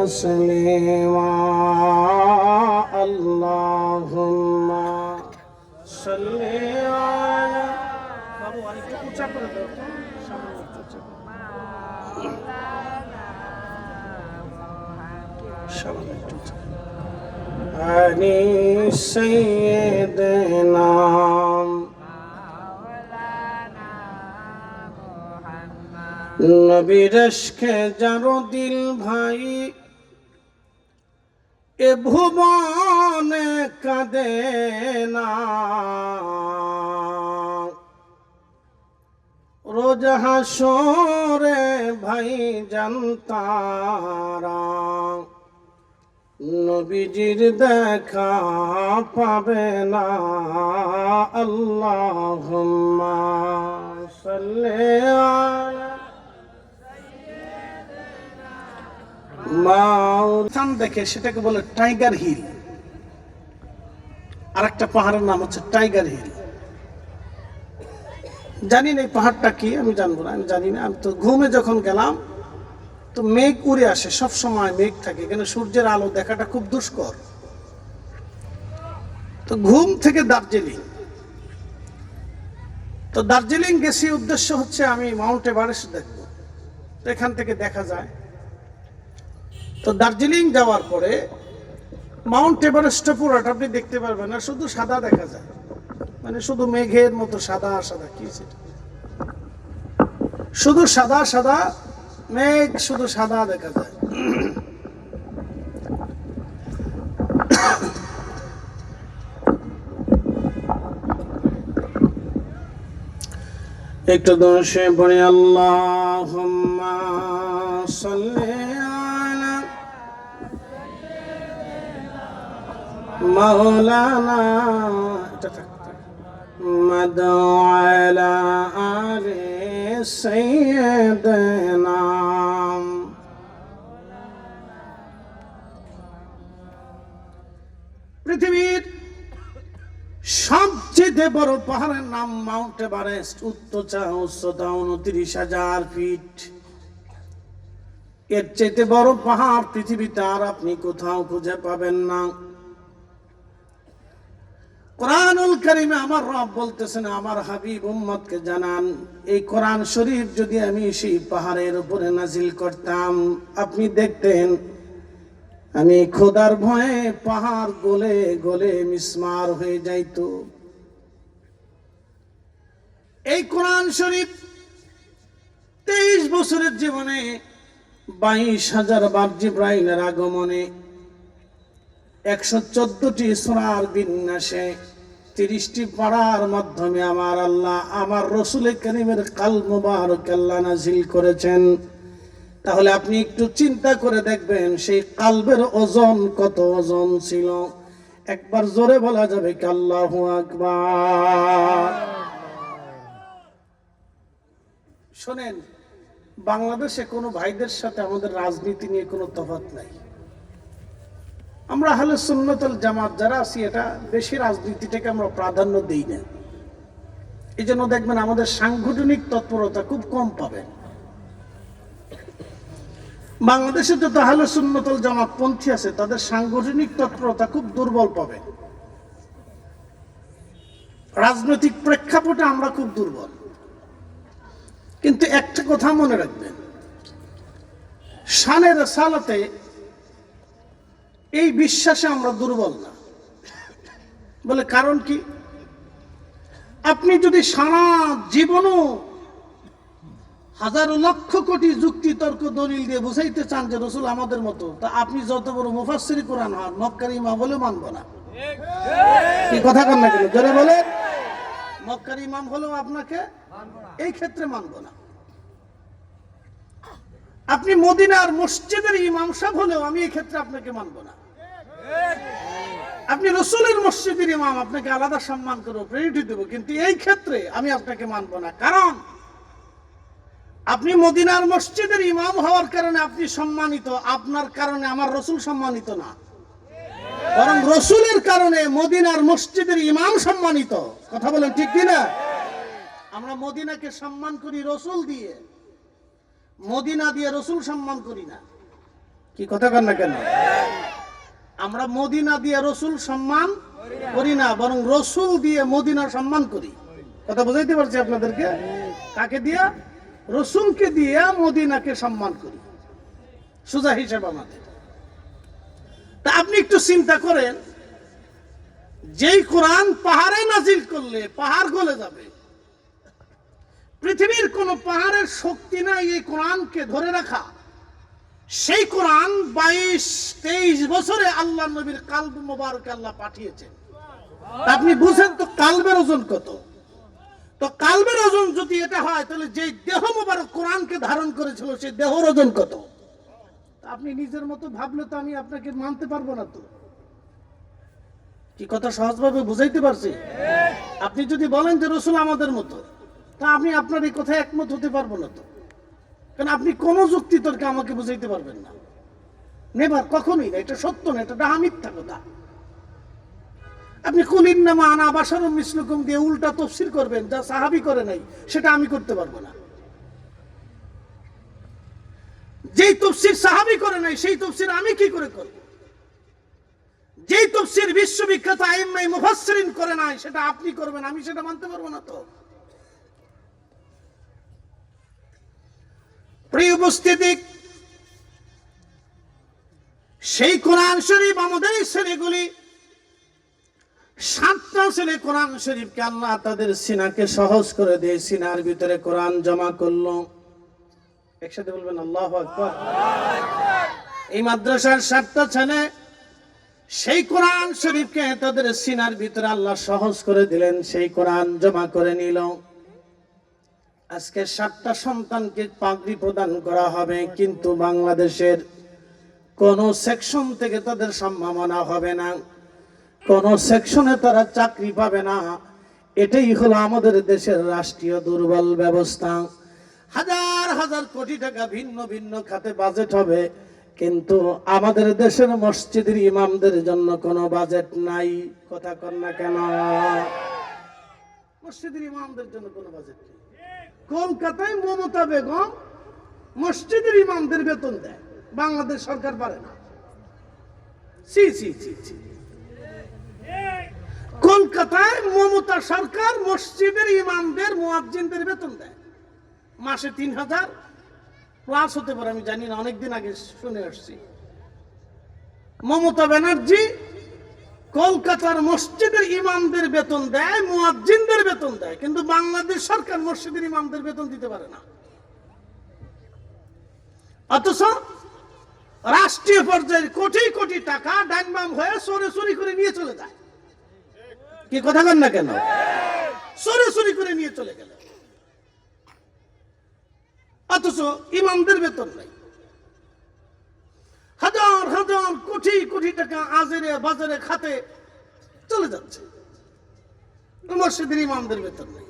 تسليما اللهم صل على বাবু আরেকটু উঁচা করে দাও তো সামনে একটু উঁচা করে। সামনে একটু উঁচা করে। আনি সৈয়দনা নবীর এশকে যারো দিল ভাই এ ভুবনে কাঁদে না। রোজ হাসরে ভাই জানতারা নবীজির দেখা পাবে না। আল্লাহ সাল্লি আলা স্থান দেখে সেটাকে বলে টাইগার হিল। আর একটা পাহাড়ের নাম হচ্ছে টাইগার হিল। জানি না এই পাহাড়টা কি, আমি জানব না, আমি জানি না। আমি তো ঘুমে যখন গেলাম, তো মেঘ উড়ে আসে, সব সময় মেঘ থাকে এখানে সূর্যের আলো দেখাটা খুব দুষ্কর। তো ঘুম থেকে দার্জিলিং। তো দার্জিলিং গেছি উদ্দেশ্য হচ্ছে আমি মাউন্ট এভারেস্ট দেখব। এখান থেকে দেখা যায় তো দার্জিলিং যাওয়ার পরে মাউন্ট এভারেস্টটা পুরোটা আপনি দেখতে পারবেন না, শুধু সাদা দেখা যায়। মানে শুধু মেঘের মতো সাদা সাদা, কি শুধু সাদা সাদা, মেঘ শুধু সাদা দেখা যায়। একটু দোষে পড়ে আল্লাহ মৌলানা মদলা আরে সৈয়দ নাম পৃথিবীর সবচেয়ে বড় পাহাড়ের নাম মাউন্ট এভারেস্ট উচ্চতা উচ্চতা উনত্রিশ হাজার ফিট। এর চেয়ে বড় পাহাড় পৃথিবীতে আর আপনি কোথাও খুঁজে পাবেন না। কোরআনুল করিমে আমার রব বলতেছেন, আমার হাবিব উম্মতকে জানান, এই কোরআন শরীফ যদি আমি সেই পাহাড়ের উপরে নাজিল করতাম, আপনি দেখতেন আমি খোদার ভয়ে পাহাড় গলে গলে মিসমার হয়ে যাইত। এই কোরআন শরীফ তেইশ বছরের জীবনে বাইশ হাজার বার জিব্রাইলের আগমনে একশো চোদ্দটি সোনার বিন্যাসে তিরিশটি পাড়ার মাধ্যমে আমার আল্লাহ আমার রসুল করিমের কাল মুবারক আল্লাহ নাজিল করেছেন। তাহলে আপনি একটু চিন্তা করে দেখবেন, সেই কালবের ওজন কত ওজন ছিল? একবার জোরে বলা যাবে কি আল্লাহু আকবার? শোনেন, বাংলাদেশে কোনো ভাইদের সাথে আমাদের রাজনীতি নিয়ে কোনো তফাৎ নাই। আমরা হলে সুন্নতল জামাত যারা আছি, এটা বেশি রাজনীতিটাকে আমরা প্রাধান্য দিই না। এই জন্য দেখবেন আমাদের সাংগঠনিক তৎপরতা খুব কম পাবেন। বাংলাদেশে যত আহলে সুন্নতল জামাত পন্থী আছে, তাদের সাংগঠনিক তৎপরতা খুব দুর্বল পাবেন। রাজনৈতিক প্রেক্ষাপটে আমরা খুব দুর্বল। কিন্তু একটা কথা মনে রাখবেন শানের সালাতে এই বিশ্বাসে আমরা দুর্বল না। বলে কারণ কি? আপনি যদি সারা জীবনও হাজারো লক্ষ কোটি যুক্তি তর্ক দলিল দিয়ে বুঝাইতে চান যে রসুল আমাদের মতো, তা আপনি যত বড় মুফাসসিরি কোরআন হন, মক্কার ইমাম বলে মানব না। কথা কন না কেন? বলে মক্কার ইমাম হলেও আপনাকে এই ক্ষেত্রে মানব না। আপনি মদিনার মসজিদের ইমাম সাহেব হলেও আমি ক্ষেত্রে আপনাকে মানব না। আপনি রসুলের মসজিদের ইমাম, আপনাকে আলাদা সম্মান করব প্রেরিটি দেবো, কিন্তু এই ক্ষেত্রে আমি আপনাকে মানব না। কারণ আপনি মদিনার মসজিদের ইমাম হওয়ার কারণে আপনি সম্মানিত, আপনার কারণে আমার রসুল সম্মানিত না। বরং রসুলের কারণে মদিনার মসজিদের ইমাম সম্মানিত। কথা বলেন ঠিক কিনা? আমরা মদিনাকে সম্মান করি রসুল দিয়ে। মদিনা দিয়ে রসুল সম্মান করি না। কি কথা কন না কেন? আমরা মদিনা দিয়ে রসুল সম্মান করি না বরং রসুল দিয়ে মদিনা সম্মান করি। কথা বুঝাইতে পারছি আপনাদেরকে? কাকে দিয়া? রসুলকে দিয়ে মদিনাকে সম্মান করি। সোজা হিসাব আমাদের। তা আপনি একটু চিন্তা করেন যেই কোরআন পাহাড়ে নাজিল করলে পাহাড় গলে যাবে পৃথিবীর কোন পাহাড়ের শক্তি নাই এই কোরআনকে ধরে রাখা। সেই কোরআন বাইশ, তেইশ বছরে আল্লাহ নবীর কালব মোবারক আল্লাহ পাঠিয়েছেন। আপনি বুঝেন তো কালবের ওজন কত? তো কালবের ওজন যদি এটা হয়, তাহলে যে দেহ মোবারক কোরআনকে ধারণ করেছিল, সেই দেহর ওজন কত? আপনি নিজের মতো ভাবলে তো আমি আপনাকে মানতে পারব না তো। কি কথা সহজভাবে বুঝাইতে পারছি? আপনি যদি বলেন যে রসুল আমাদের মতো তা আমি আপনার এই কথায় একমত হতে পারব না তো। কারণ আপনি কোন যুক্তি তর্কে আমাকে বুঝাইতে পারবেন না। নেবার কখনোই না, এটা সত্য না, এটা ডাহা মিথ্যা কথা। আপনি কুলিন নামা আনা বাসার মিসলুকুম দিয়ে উল্টা তফসির করবেন, যা সাহাবি করে নাই, সেটা আমি করতে পারব না। যেই তফসির সাহাবি করে নাই, সেই তফসির আমি কি করে করব? যেই তফসির বিশ্ববিখ্যাত আইন নাই মুফাসসিরিন করে নাই, সেটা আপনি করবেন, আমি সেটা মানতে পারব না তো। প্রিয় উপস্থিতি, সেই কোরআন শরীফ আমাদের ছেলেগুলি সাতটা ছেলে কোরআন শরীফকে আল্লাহ তাদের সিনাকে সহজ করে দিয়ে সিনার ভিতরে কোরআন জমা করল। একসাথে বলবেন, আল্লাহ আকবর। এই মাদ্রাসার সাতটা ছেলে, সেই কোরআন শরীফকে তাদের সিনার ভিতরে আল্লাহ সহজ করে দিলেন, সেই কোরআন জমা করে নিল। আজকে সাতটা সন্তানকে পাগড়ি প্রদান করা হবে, কিন্তু বাংলাদেশের কোন সেকশন থেকে তাদের সম্ভাবনা হবে না। কোন সেকশনে তারা চাকরি পাবে না। এটাই হলো আমাদের দেশের রাষ্ট্রীয় দুর্বল ব্যবস্থা। হাজার হাজার কোটি টাকা ভিন্ন ভিন্ন খাতে বাজেট হবে, কিন্তু আমাদের দেশের মসজিদের ইমামদের জন্য কোনো বাজেট নাই। কথা কর না কেন? মসজিদের ইমামদের জন্য কোনো বাজেট নেই। কলকাতায় মমতা বেগম মসজিদের ইমামদের বেতন দেয়। বাংলাদেশ সরকার পারে না। সি সি কলকাতায় মমতা সরকার মসজিদের ইমামদের, মুয়াজ্জিনদের বেতন দেয়। মাসে তিন হাজার। প্লাস হতে পারে, আমি জানি না, অনেকদিন আগে শুনে আসছি। মমতা ব্যানার্জি কলকাতার মসজিদের ইমামদের বেতন দেয়, মুয়াজ্জিনদের বেতন দেয়, কিন্তু বাংলাদেশ সরকার মসজিদের ইমামদের বেতন দিতে পারে না। অথচ রাষ্ট্রীয় পর্যায়ে কোটি কোটি টাকা ডাইনবাম হয়ে চোরে চুরি করে নিয়ে চলে যায়। কি কথা বল না কেন? চোরে চুরি করে নিয়ে চলে গেল। অথচ ইমামদের বেতন নাই হাজার হাজার কোটি টাকা আজেরে বাজারে খাতে চলে যাচ্ছে। মসজিদের ইমামদের বেতন নেই।